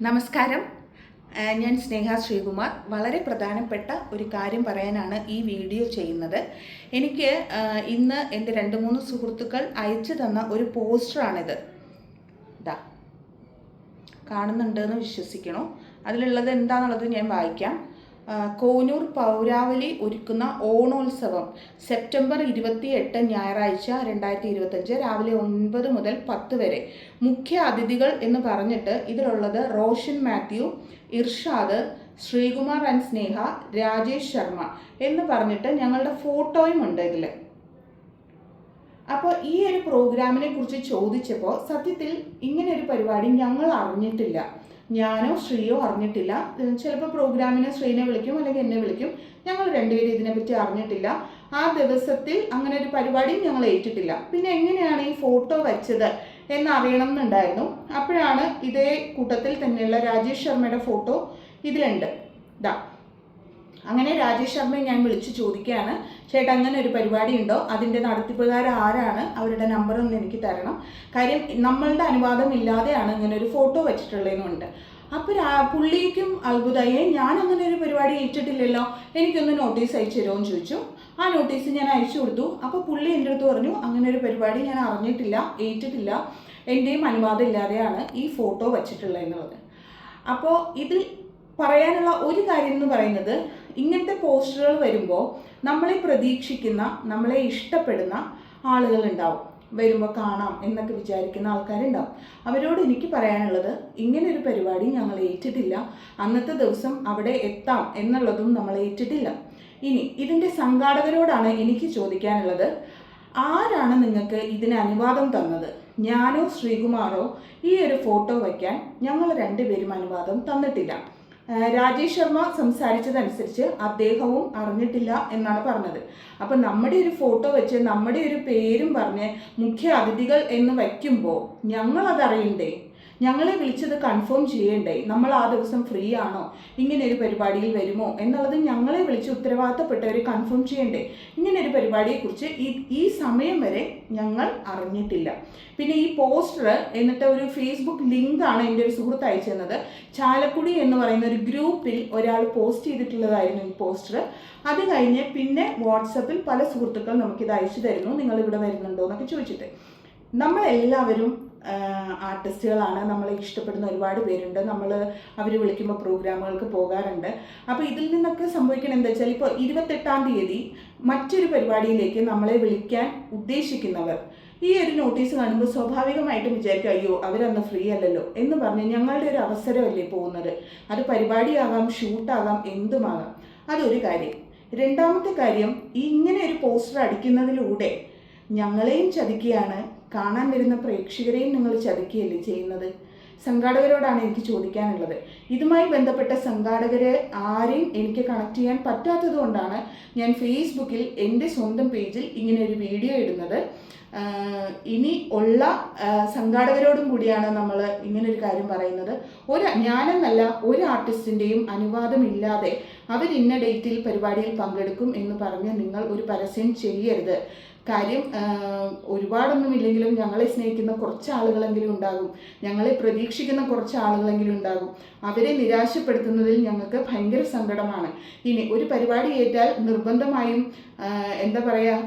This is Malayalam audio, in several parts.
നമസ്കാരം. ഞാൻ സ്നേഹ ശ്രീകുമാർ. വളരെ പ്രധാനപ്പെട്ട ഒരു കാര്യം പറയാനാണ് ഈ വീഡിയോ ചെയ്യുന്നത്. എനിക്ക് ഇന്ന് എന്റെ രണ്ട് മൂന്ന് സുഹൃത്തുക്കൾ അയച്ചു തന്ന ഒരു പോസ്റ്ററാണിത്. ഇതാ കാണുന്നുണ്ടെന്ന് വിശ്വസിക്കണോ. അതിലുള്ളത് എന്താണെന്നുള്ളത് ഞാൻ വായിക്കാം. കോനൂർ പൗരാവലി ഒരുക്കുന്ന ഓണോത്സവം സെപ്റ്റംബർ ഇരുപത്തി എട്ട് ഞായറാഴ്ച രണ്ടായിരത്തി ഇരുപത്തഞ്ച് രാവിലെ ഒൻപത് മുതൽ പത്ത് വരെ. മുഖ്യ അതിഥികൾ എന്ന് പറഞ്ഞിട്ട് ഇതിലുള്ളത് റോഷൻ മാത്യു ഇർഷാദ് ശ്രീകുമാർ ആൻഡ് സ്നേഹ രാജേഷ് ശർമ്മ എന്ന് പറഞ്ഞിട്ട് ഞങ്ങളുടെ ഫോട്ടോയും ഉണ്ട് ഇതിൽ അപ്പോൾ ഈ ഒരു പ്രോഗ്രാമിനെ കുറിച്ച് ചോദിച്ചപ്പോൾ സത്യത്തിൽ ഇങ്ങനെ ഒരു പരിപാടി ഞങ്ങൾ അറിഞ്ഞിട്ടില്ല. ഞാനോ ശ്രീയോ അറിഞ്ഞിട്ടില്ല. ചിലപ്പോൾ പ്രോഗ്രാമിനെ ശ്രീനെ വിളിക്കും അല്ലെങ്കിൽ എന്നെ വിളിക്കും. ഞങ്ങൾ രണ്ടുപേരും ഇതിനെപ്പറ്റി അറിഞ്ഞിട്ടില്ല. ആ ദിവസത്തിൽ അങ്ങനെ ഒരു പരിപാടിയും ഞങ്ങൾ ഏറ്റിട്ടില്ല. പിന്നെ എങ്ങനെയാണ് ഈ ഫോട്ടോ വെച്ചത് എന്നറിയണം എന്നുണ്ടായിരുന്നു അപ്പോഴാണ് ഇതേ കൂട്ടത്തിൽ തന്നെയുള്ള രാജേഷ് ശർമ്മയുടെ ഫോട്ടോ ഇതിലുണ്ട്. ഇതാ അങ്ങനെ രാജേഷ് ശർമ്മയെ ഞാൻ വിളിച്ച് ചോദിക്കുകയാണ്. ചേട്ടാ അങ്ങനെ ഒരു പരിപാടി ഉണ്ടോ? അതിന്റെ നടത്തിപ്പുകാർ ആരാണ്? അവരുടെ നമ്പർ ഒന്ന് എനിക്ക് തരണം. കാര്യം നമ്മളുടെ അനുവാദം ഇല്ലാതെയാണ് ഇങ്ങനെ ഒരു ഫോട്ടോ വെച്ചിട്ടുള്ളതെന്നുണ്ട്. അപ്പോൾ പുള്ളിക്കും അത്ഭുതമായി ഞാൻ അങ്ങനെ ഒരു പരിപാടി ഏറ്റിട്ടില്ലല്ലോ. എനിക്കൊന്ന് നോട്ടീസ് അയച്ചു തരുമോ ചോദിച്ചു. ആ നോട്ടീസ് ഞാൻ അയച്ചു കൊടുത്തു. അപ്പോൾ പുള്ളി എന്റെ അടുത്ത് പറഞ്ഞു അങ്ങനെ ഒരു പരിപാടി ഞാൻ അറിഞ്ഞിട്ടില്ല ഏറ്റിട്ടില്ല. എന്റെയും അനുവാദം ഇല്ലാതെയാണ് ഈ ഫോട്ടോ വച്ചിട്ടുള്ളത് എന്നുള്ളത് അപ്പോൾ ഇതിൽ പറയാനുള്ള ഒരു കാര്യം എന്ന് പറയുന്നത് ഇങ്ങനത്തെ പോസ്റ്ററുകൾ വരുമ്പോൾ നമ്മളെ പ്രതീക്ഷിക്കുന്ന നമ്മളെ ഇഷ്ടപ്പെടുന്ന ആളുകൾ ഉണ്ടാവും. വരുമ്പോൾ കാണാം എന്നൊക്കെ വിചാരിക്കുന്ന ആൾക്കാരുണ്ടാവും. അവരോട് എനിക്ക് പറയാനുള്ളത് ഇങ്ങനെ ഒരു പരിപാടി ഞങ്ങൾ ഏറ്റിട്ടില്ല. അന്നത്തെ ദിവസം അവിടെ എത്താം എന്നുള്ളതും നമ്മൾ ഏറ്റിട്ടില്ല. ഇനി ഇതിന്റെ സംഘാടകരോടാണ് എനിക്ക് ചോദിക്കാനുള്ളത്. ആരാണ് നിങ്ങൾക്ക് ഇതിന് അനുവാദം തന്നത്? ഞാനോ ശ്രീകുമാറോ ഈ ഒരു ഫോട്ടോ വയ്ക്കാൻ ഞങ്ങൾ രണ്ടുപേരും അനുവാദം തന്നിട്ടില്ല. രാജേഷ് ശർമ്മ സംസാരിച്ചതനുസരിച്ച് അദ്ദേഹവും അറിഞ്ഞിട്ടില്ല എന്നാണ് പറഞ്ഞത്. അപ്പം നമ്മുടെ ഒരു ഫോട്ടോ വെച്ച് നമ്മുടെ ഒരു പേരും പറഞ്ഞ് മുഖ്യ അതിഥികൾ എന്ന് വയ്ക്കുമ്പോൾ ഞങ്ങളത് അറിയണ്ടേ ഞങ്ങളെ വിളിച്ചത് കൺഫേം ചെയ്യണ്ടേ? നമ്മൾ ആ ദിവസം ഫ്രീ ആണോ? ഇങ്ങനെ ഒരു പരിപാടിയിൽ വരുമോ? എന്നുള്ളത് ഞങ്ങളെ വിളിച്ച് ഉത്തരവാദിത്തപ്പെട്ടവർ കൺഫേം ചെയ്യണ്ടേ? ഇങ്ങനെ ഒരു പരിപാടിയെക്കുറിച്ച് ഈ ഈ സമയം വരെ ഞങ്ങൾ അറിഞ്ഞിട്ടില്ല. പിന്നെ ഈ പോസ്റ്റർ എന്നിട്ട് ഒരു ഫേസ്ബുക്ക് ലിങ്ക് ആണ് എന്റെ ഒരു സുഹൃത്ത് അയച്ചിരുന്നത്. ചാലക്കുടി എന്ന് പറയുന്ന ഒരു ഗ്രൂപ്പിൽ ഒരാൾ പോസ്റ്റ് ചെയ്തിട്ടുള്ളതായിരുന്നു ഈ പോസ്റ്റർ അത് കഴിഞ്ഞ് പിന്നെ വാട്സപ്പിൽ പല സുഹൃത്തുക്കൾ നമുക്കിത് അയച്ചു തരുന്നു. നിങ്ങൾ ഇവിടെ വരുന്നുണ്ടോ എന്നൊക്കെ ചോദിച്ചിട്ട്. നമ്മളെല്ലാവരും ആർട്ടിസ്റ്റുകളാണ്. നമ്മൾ ഇഷ്ടപ്പെടുന്ന ഒരുപാട് പേരുണ്ട്. നമ്മൾ അവർ വിളിക്കുമ്പോൾ പ്രോഗ്രാമുകൾക്ക് പോകാറുണ്ട്. അപ്പോൾ ഇതിൽ നിന്നൊക്കെ സംഭവിക്കണം എന്താ വെച്ചാൽ ഇപ്പോൾ ഇരുപത്തെട്ടാം തീയതി മറ്റൊരു പരിപാടിയിലേക്ക് നമ്മളെ വിളിക്കാൻ ഉദ്ദേശിക്കുന്നവർ. ഈ ഒരു നോട്ടീസ് കാണുമ്പോൾ സ്വാഭാവികമായിട്ടും വിചാരിക്കും അയ്യോ അവരന്ന് ഫ്രീ അല്ലല്ലോ. എന്ന് പറഞ്ഞ് ഞങ്ങളുടെ ഒരു അവസരമല്ലേ പോകുന്നത്. അത് പരിപാടിയാകാം ഷൂട്ടാകാം എന്തുമാകാം. അതൊരു കാര്യം. രണ്ടാമത്തെ കാര്യം ഇങ്ങനെ ഒരു പോസ്റ്റർ അടിക്കുന്നതിലൂടെ ഞങ്ങളെയും ചതിക്കുകയാണ് കാണാൻ വരുന്ന പ്രേക്ഷകരെയും നിങ്ങൾ ചതിക്കുകയല്ലേ ചെയ്യുന്നത്? സംഘാടകരോടാണ് എനിക്ക് ചോദിക്കാനുള്ളത്. ഇതുമായി ബന്ധപ്പെട്ട സംഘാടകരെ ആരെയും എനിക്ക് കണക്ട് ചെയ്യാൻ പറ്റാത്തത് കൊണ്ടാണ് ഞാൻ ഫേസ്ബുക്കിൽ എന്റെ സ്വന്തം പേജിൽ ഇങ്ങനെ ഒരു വീഡിയോ ഇടുന്നത്. ഇനി ഉള്ള സംഘാടകരോടും കൂടിയാണ് നമ്മൾ ഇങ്ങനൊരു കാര്യം പറയുന്നത്. ഒരു ഞാനെന്നല്ല ഒരു ആർട്ടിസ്റ്റിന്റെയും അനുവാദമില്ലാതെ അവർ ഇന്ന ഡേറ്റിൽ പരിപാടിയിൽ പങ്കെടുക്കും എന്ന് പറഞ്ഞ് നിങ്ങൾ ഒരു പരസ്യം ചെയ്യരുത്. കാര്യം ഒരുപാടൊന്നും ഇല്ലെങ്കിലും ഞങ്ങളെ സ്നേഹിക്കുന്ന കുറച്ച് ആളുകളെങ്കിലും ഉണ്ടാകും. ഞങ്ങളെ പ്രതീക്ഷിക്കുന്ന കുറച്ച് ആളുകളെങ്കിലും ഉണ്ടാകും. അവരെ നിരാശപ്പെടുത്തുന്നതിൽ ഞങ്ങൾക്ക് ഭയങ്കര സങ്കടമാണ്. ഇനി ഒരു പരിപാടി ഏറ്റാൽ നിർബന്ധമായും എന്താ പറയുക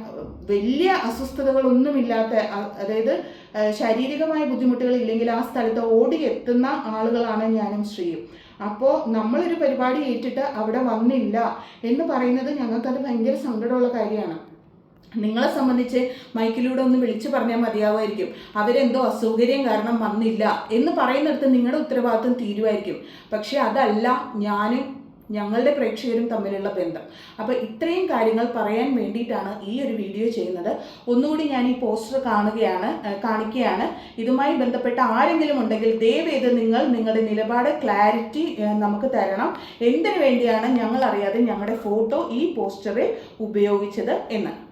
വലിയ അസ്വസ്ഥതകളൊന്നുമില്ലാത്ത അതായത് ശാരീരികമായ ബുദ്ധിമുട്ടുകൾ ഇല്ലെങ്കിൽ ആ സ്ഥലത്ത് ഓടി എത്തുന്ന ആളുകളാണ് ഞാനും ശ്രീയും അപ്പോൾ നമ്മളൊരു പരിപാടി ഏറ്റിട്ട് അവിടെ വന്നില്ല എന്ന് പറയുന്നത് ഞങ്ങൾക്കത് ഭയങ്കര സങ്കടമുള്ള കാര്യമാണ്. നിങ്ങളെ സംബന്ധിച്ച് മൈക്കിലൂടെ ഒന്ന് വിളിച്ചു പറഞ്ഞാൽ മതിയാവുമായിരിക്കും. അവരെന്തോ അസൗകര്യം കാരണം വന്നില്ല എന്ന് പറയുന്നിടത്ത് നിങ്ങളുടെ ഉത്തരവാദിത്വം തീരുമായിരിക്കും. പക്ഷേ അതല്ല ഞാനും ഞങ്ങളുടെ പ്രേക്ഷകരും തമ്മിലുള്ള ബന്ധം. അപ്പോൾ ഇത്രയും കാര്യങ്ങൾ പറയാൻ വേണ്ടിയിട്ടാണ് ഈ ഒരു വീഡിയോ ചെയ്യുന്നത്. ഒന്നുകൂടി ഞാൻ ഈ പോസ്റ്റർ കാണുകയാണ് കാണിക്കുകയാണ്. ഇതുമായി ബന്ധപ്പെട്ട ആരെങ്കിലും ഉണ്ടെങ്കിൽ ദയവേത് നിങ്ങൾ നിങ്ങളുടെ നിലപാട് ക്ലാരിറ്റി നമുക്ക് തരണം. എന്തിനു വേണ്ടിയാണ് ഞങ്ങൾ അറിയാതെ ഞങ്ങളുടെ ഫോട്ടോ ഈ പോസ്റ്ററിൽ ഉപയോഗിച്ചത് എന്ന്.